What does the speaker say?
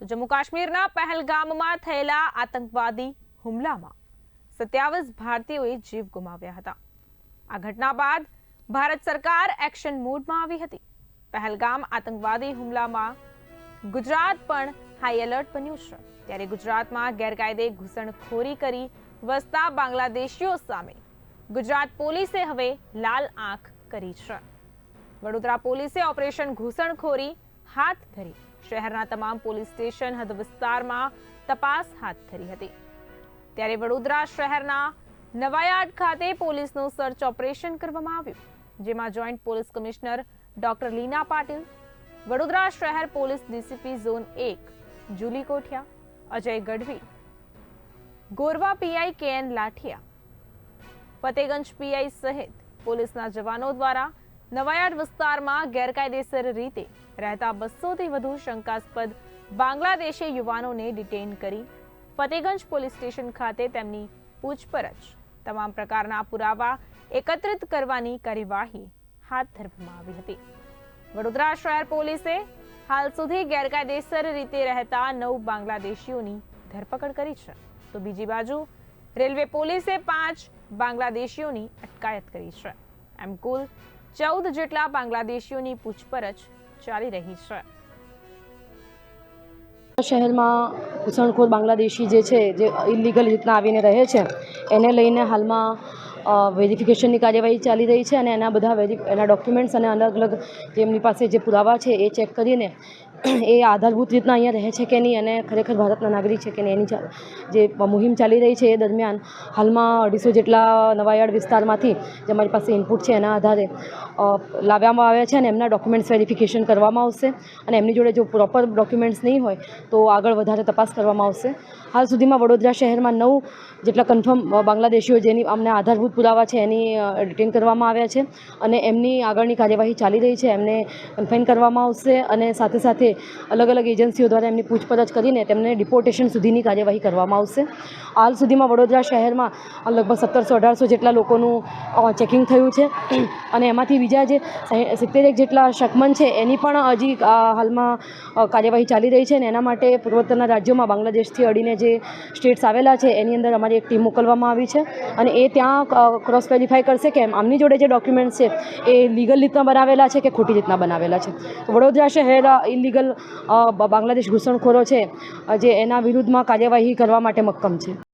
તો જમ્મુ કાશ્મીરના પહેલગામમાં થયેલા આતંકવાદી હુમલામાં સત્યાવીસ ભારતીયોએ જીવ ગુમાવ્યા હતા. આ ઘટના બાદ ભારત સરકાર એક્શન મોડમાં આવી હતી. પહેલગામ આતંકવાદી હુમલામાં ગુજરાત પણ હાઈ એલર્ટ બન્યું છે. ત્યારે ગુજરાતમાં ગેરકાયદે ઘૂસણખોરી કરી વસતા બાંગ્લાદેશીઓ સામે ગુજરાત પોલીસે હવે લાલ આંખ કરી છે. વડોદરા પોલીસે ઓપરેશન ઘૂસણખોરી હાથ ધરી શહેરના તમામ પોલીસ સ્ટેશન હદ વિસ્તારમાં તપાસ હાથ ધરી હતી. ત્યારે વડોદરા શહેરના નવાયાર્ડ ખાતે પોલીસનું સર્ચ ઓપરેશન કરવામાં આવ્યું, જેમાં joint police commissioner doctor Leena Patil, Vadodara શહેર પોલીસ ડીસીપી ઝોન એક, Julie Kothiya, Ajay Gadhvi, Gorwa PI K N Lathiya, Fatehganj PI સહિત પોલીસના જવાનો દ્વારા નવાયાર્ડ વિસ્તારમાં ગેરકાયદેસર રીતે રહેતા બસોથી વધુ શંકાસ્પદ બાંગ્લાદેશી યુવાનોને ડિટેન કરી ફતેગંજ પોલીસ સ્ટેશન ખાતે તેમની પૂછપરછ. તમામ પ્રકારના પુરાવા એકત્રિત કરવાની કાર્યવાહી હાથ ધરવામાં આવી હતી. વડોદરા શહેર પોલીસે હાલ સુધી ગેરકાયદેસર રીતે રહેતા નવ બાંગ્લાદેશીઓની ધરપકડ કરી છે. તો બીજી બાજુ રેલવે પોલીસે પાંચ બાંગ્લાદેશીઓની અટકાયત કરી છે. એમ કુલ ચૌદ જેટલા બાંગ્લાદેશીઓની પૂછપરછ ચાલી રહી છે. શહેરમાં ઘૂસણખોર બાંગ્લાદેશી જે છે, જે ઇલીગલ રીતના આવીને રહે છે, એને લઈને હાલમાં વેરિફિકેશનની કાર્યવાહી ચાલી રહી છે અને એના બધા વેરી એના ડોક્યુમેન્ટ્સ અને અલગ અલગ જે એમની પાસે જે પુરાવા છે, એ ચેક કરીને એ આધારભૂત રીતના અહીંયા રહે છે કે નહીં અને ખરેખર ભારતના નાગરિક છે કે નહીં, એની જે મુહિમ ચાલી રહી છે એ દરમિયાન હાલમાં અઢીસો જેટલા નવાયાર્ડ વિસ્તારમાંથી જે અમારી પાસે ઇનપુટ છે એના આધારે લાવવામાં આવ્યા છે અને એમના ડોક્યુમેન્ટ્સ વેરિફિકેશન કરવામાં આવશે અને એમની જોડે જો પ્રોપર ડોક્યુમેન્ટ્સ નહીં હોય તો આગળ વધારે તપાસ કરવામાં આવશે. હાલ સુધીમાં વડોદરા શહેરમાં નવ જેટલા કન્ફર્મ બાંગ્લાદેશીઓ જેની અમને આધારભૂત પુરાવા છે એની ડિટેન કરવામાં આવ્યા છે અને એમની આગળની કાર્યવાહી ચાલી રહી છે, એમને કન્ફાઇન કરવામાં આવશે અને સાથે સાથે અલગ અલગ એજન્સીઓ દ્વારા એમની પૂછપરછ કરીને તેમને ડિપોર્ટેશન સુધીની કાર્યવાહી કરવામાં આવશે. હાલ સુધીમાં વડોદરા શહેરમાં લગભગ સત્તરસો અઢારસો જેટલા લોકોનું ચેકિંગ થયું છે. અને એમાંથી બીજા જે સિત્તેરેક જેટલા શકમન છે, એની પણ હજી હાલમાં કાર્યવાહી ચાલી રહી છે અને એના માટે પૂર્વોત્તરના રાજ્યોમાં બાંગ્લાદેશથી અડીને જે સ્ટેટ્સ આવેલા છે, એની અંદર અમારી એક ટીમ મોકલવામાં આવી છે. અને એ ત્યાં ક્રોસ વેરીફાઈ કરશે કે આમની જોડે જે ડોક્યુમેન્ટ્સ છે, એ લીગલ રીતના બનાવેલા છે કે ખોટી રીતના બનાવેલા છે. વડોદરા શહેર ઇલીગલ બાંગ્લાદેશ ઘૂસણખોરો છે જે એના વિરુદ્ધમાં કાર્યવાહી કરવા માટે મક્કમ છે.